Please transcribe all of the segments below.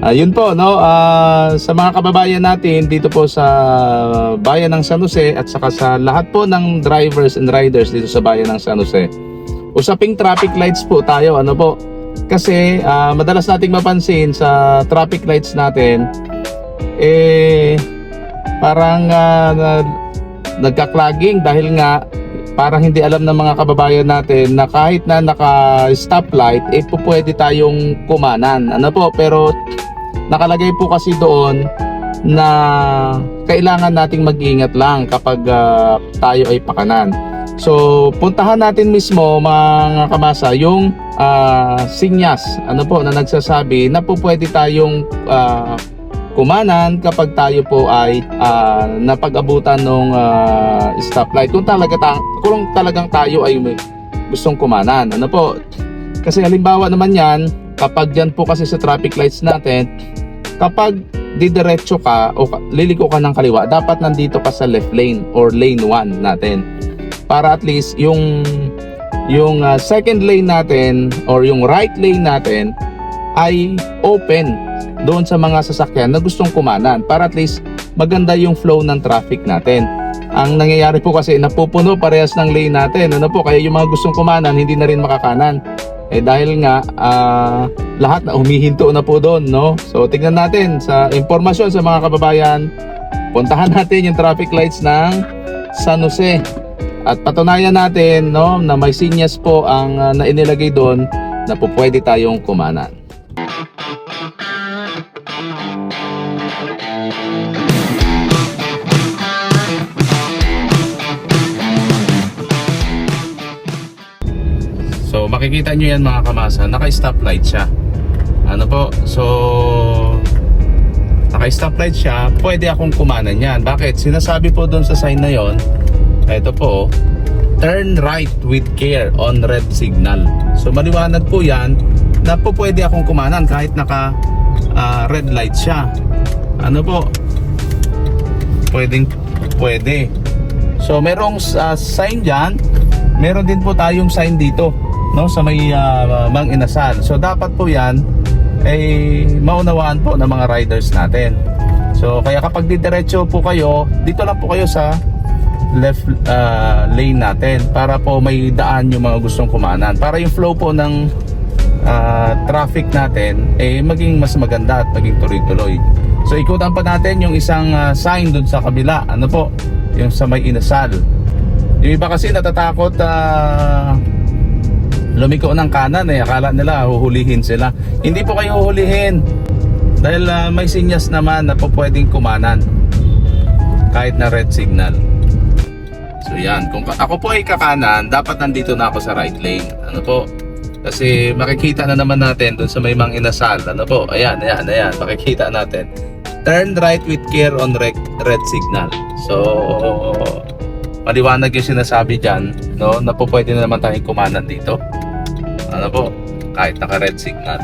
Ayun po, no, ah, sa mga kababayan natin dito po sa bayan ng San Jose at saka sa lahat po ng drivers and riders dito sa bayan ng San Jose. Usaping traffic lights po tayo, ano po? Kasi ah, madalas nating mapansin sa traffic lights natin, eh, parang na, nagka-clogging dahil nga parang hindi alam ng mga kababayan natin na kahit na naka-stoplight, eh po pwede tayong kumanan. Ano po, pero nakalagay po kasi doon na kailangan nating mag-ingat lang kapag ah, tayo ay pakanan. So, puntahan natin mismo mga kamasa yung ah, sinyas ano po na nagsasabi na po pwede tayong ah, kumanan kapag tayo po ay ah, napag-abutan ng stoplight. Kung talaga ta- kung talagang tayo ay may gustong kumanan. Ano po? Kasi halimbawa naman 'yan, kapag diyan po kasi sa traffic lights natin, kapag didiretso ka o liliko ka ng kaliwa, dapat nandito ka sa left lane or lane 1 natin. Para at least yung yung ah, second lane natin or yung right lane natin ay open doon sa mga sasakyan na gustong kumanan para at least maganda yung flow ng traffic natin. Ang nangyayari po kasi napupuno parehas ng lane natin. Ano po, kaya yung mga gustong kumanan hindi na rin makakanan. Eh dahil nga ah, lahat na humihinto na po doon, no? So tingnan natin sa impormasyon sa mga kababayan, puntahan natin yung traffic lights ng San Jose. At patunayan natin, no, na may sinyas po ang ah, na doon na po pwede tayong kumanan. Makikita nyo yan mga kamasa, naka-stoplight siya. Ano po? So naka-stoplight siya, pwede akong kumanan yan. Bakit? Sinasabi po doon sa sign na yon. Ito po, turn right with care on red signal. So maliwanag po yan na po pwede akong kumanan kahit naka ah, red light siya. Ano po? Pwedeng pwede. So merong ah, sign diyan, meron din po tayong sign dito, no, sa may ah, Mang Inasal. So dapat po 'yan ay maunawaan po ng mga riders natin. So kaya kapag didiretso po kayo, dito lang po kayo sa left ah, lane natin para po may daan yung mga gustong kumanan. Para yung flow po ng ah, traffic natin eh maging mas maganda at maging tuloy-tuloy. So ikutan pa natin yung isang ah, sign dun sa kabila. Ano po? Yung sa may inasal. Yung iba kasi natatakot ah, lumiko ng kanan eh. Akala nila huhulihin sila. Hindi po kayo huhulihin. Dahil ah, may sinyas naman na po pwedeng kumanan. Kahit na red signal. So yan, kung ako po ay kakanan, dapat nandito na ako sa right lane. Ano po? Kasi makikita na naman natin doon sa may mang inasal. Ano po? Ayan, ayan, ayan. Makikita natin. Turn right with care on red, red signal. So, maliwanag yung sinasabi dyan, no? Na po pwede na naman tayong kumanan dito. Ano po? Kahit naka red signal.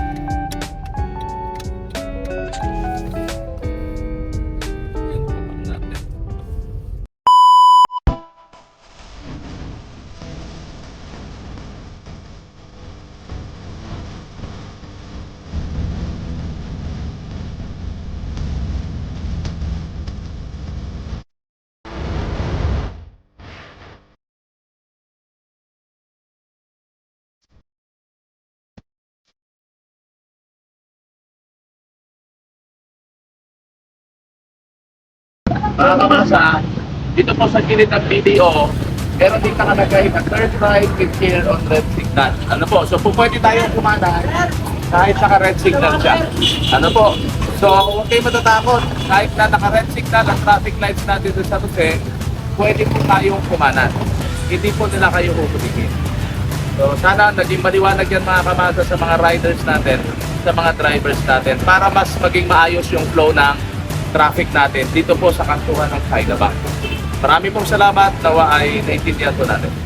Mga kamasa, dito po sa gilid ng PDO, meron din nakalagay na third right with care on red signal. Ano po? So po pwede tayong kumanan kahit naka red signal siya. Ano po? So huwag kayo matatakot. Kahit na naka red signal ang traffic lights natin sa Jose, pwede po tayong kumanan. Hindi po nila kayo huhulihin. So sana naging maliwanag yan mga kamasa sa mga riders natin, sa mga drivers natin para mas maging maayos yung flow ng traffic natin dito po sa kantuhan ng Saidabang. Marami pong salamat. Nawa ay naintindihan po natin.